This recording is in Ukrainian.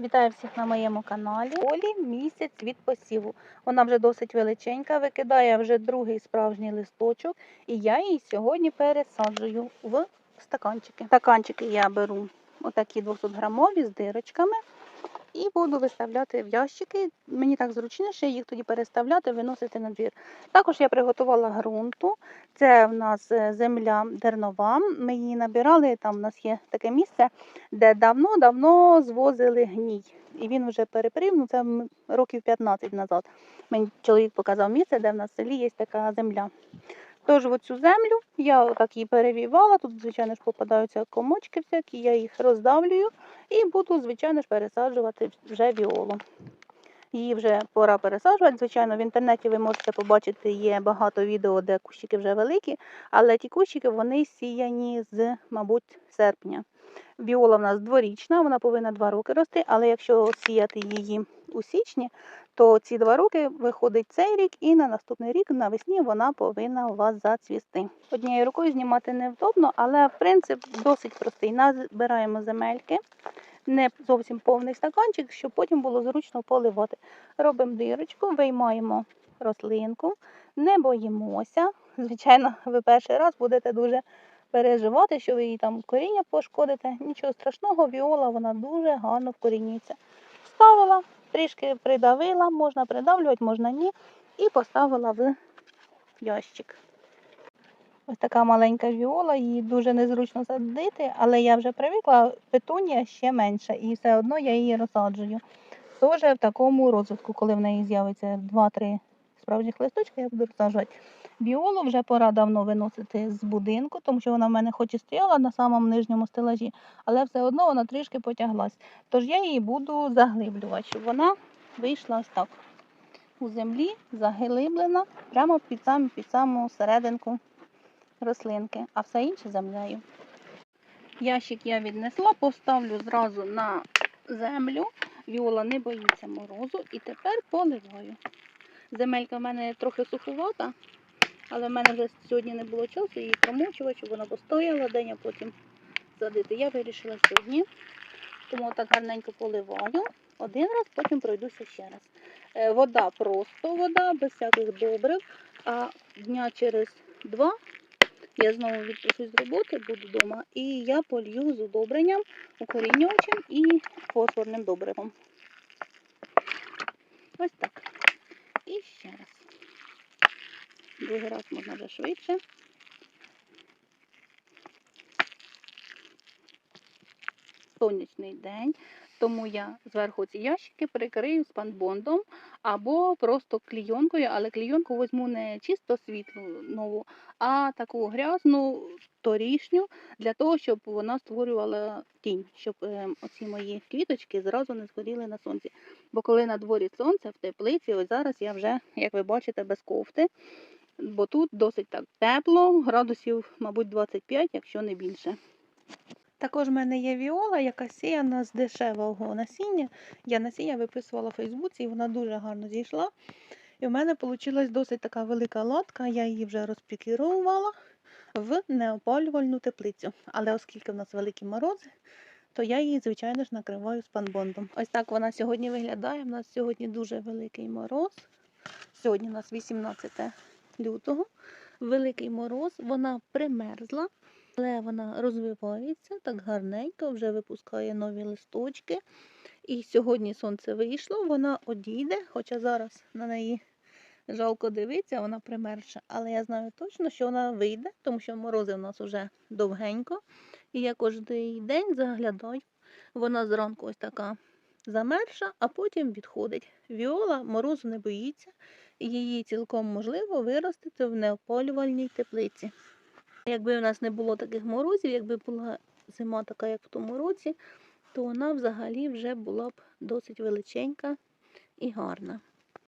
Вітаю всіх на моєму каналі. Олі місяць від посіву. Вона вже досить величенька, викидає вже другий справжній листочок, і я її сьогодні пересаджую в стаканчики. Стаканчики я беру отакі 200 грамові з дирочками і буду виставляти в ящики. Мені так зручніше їх тоді переставляти, виносити на двір. Також я приготувала ґрунту. Це в нас е, земля дернова. Ми її набирали. Там в нас є таке місце, де давно-давно звозили гній. І він вже перепрів, ну це років 15 назад. Мені чоловік показав місце, де в нас в селі є така земля. Тож в цю землю я так її перевівала. Тут, звичайно ж, попадаються комочки всякі, я їх роздавлюю і буду, звичайно ж, пересаджувати вже віолу. Її вже пора пересаджувати. Звичайно, в інтернеті ви можете побачити, є багато відео, де кущики вже великі, але ті кущики вони сіяні з, мабуть, серпня. Віола в нас дворічна, вона повинна два роки рости, але якщо сіяти її у січні, то ці два роки виходить цей рік, і на наступний рік навесні вона повинна у вас зацвісти. Однією рукою знімати невдобно, але принцип досить простий. Назбираємо земельки, не зовсім повний стаканчик, щоб потім було зручно поливати. Робимо дирочку, виймаємо рослинку, не боїмося. Звичайно, ви перший раз будете дуже переживати, що ви її там коріння пошкодите. Нічого страшного, віола вона дуже гарно вкорінюється. Вставила, трішки придавила, можна придавлювати, можна ні, і поставила в ящик. Ось така маленька віола, її дуже незручно садити, але я вже привикла, петунія ще менша, і все одно я її розсаджую. Теж в такому розвитку, коли в неї з'явиться 2-3 справжніх листочка, я буду розсаджувати. Віолу вже пора давно виносити з будинку, тому що вона в мене хоч і стояла на самому нижньому стелажі, але все одно вона трішки потяглась. Тож я її буду заглиблювати, щоб вона вийшла ось так. У землі заглиблена прямо під саму, під саму серединку рослинки, а все інше землею. Ящик я віднесла, поставлю зразу на землю. Віола не боїться морозу і тепер поливаю. Земелька в мене трохи суховата, але в мене вже сьогодні не було часу її промочувати, щоб вона постояла день, а потім садити. Я вирішила сьогодні, тому так гарненько поливаю. Один раз, потім пройдуся ще раз. Е, Вода просто вода, без всяких добрив. А дня через два я знову відпрошусь з роботи, буду вдома, і я полью з удобренням, укорінювачем і фосфорним добривом. Ось так. І ще раз. Другий раз можна вже швидше. Сонячний день, тому я зверху ці ящики прикрию спанбондом або просто клійонкою, але клійонку візьму не чисто світлу нову, а таку грязну торішню, для того, щоб вона створювала тінь, щоб е, оці мої квіточки зразу не згоріли на сонці. Бо коли на дворі сонце в теплиці, ось зараз я вже, як ви бачите, без кофти, бо тут досить так тепло, градусів, мабуть, 25, якщо не більше. Також в мене є віола, яка сіяна з дешевого насіння. Я насіння виписувала в Фейсбуці, і вона дуже гарно зійшла. І в мене вийшла досить така велика лотка, я її вже розпікірувала в неопалювальну теплицю. Але оскільки в нас великі морози, то я її, звичайно ж, накриваю спанбондом. Ось так вона сьогодні виглядає. У нас сьогодні дуже великий мороз. Сьогодні у нас 18 лютого. Великий мороз, вона примерзла, але вона розвивається так гарненько, вже випускає нові листочки. І сьогодні сонце вийшло, вона одійде, хоча зараз на неї жалко дивитися, вона примерша. Але я знаю точно, що вона вийде, тому що морози у нас вже довгенько. І я кожен день заглядаю. Вона зранку ось така замерша, а потім відходить. Віола морозу не боїться, її цілком можливо виростити в неопалювальній теплиці. Якби у нас не було таких морозів, якби була зима така, як в тому році, то вона взагалі вже була б досить величенька і гарна.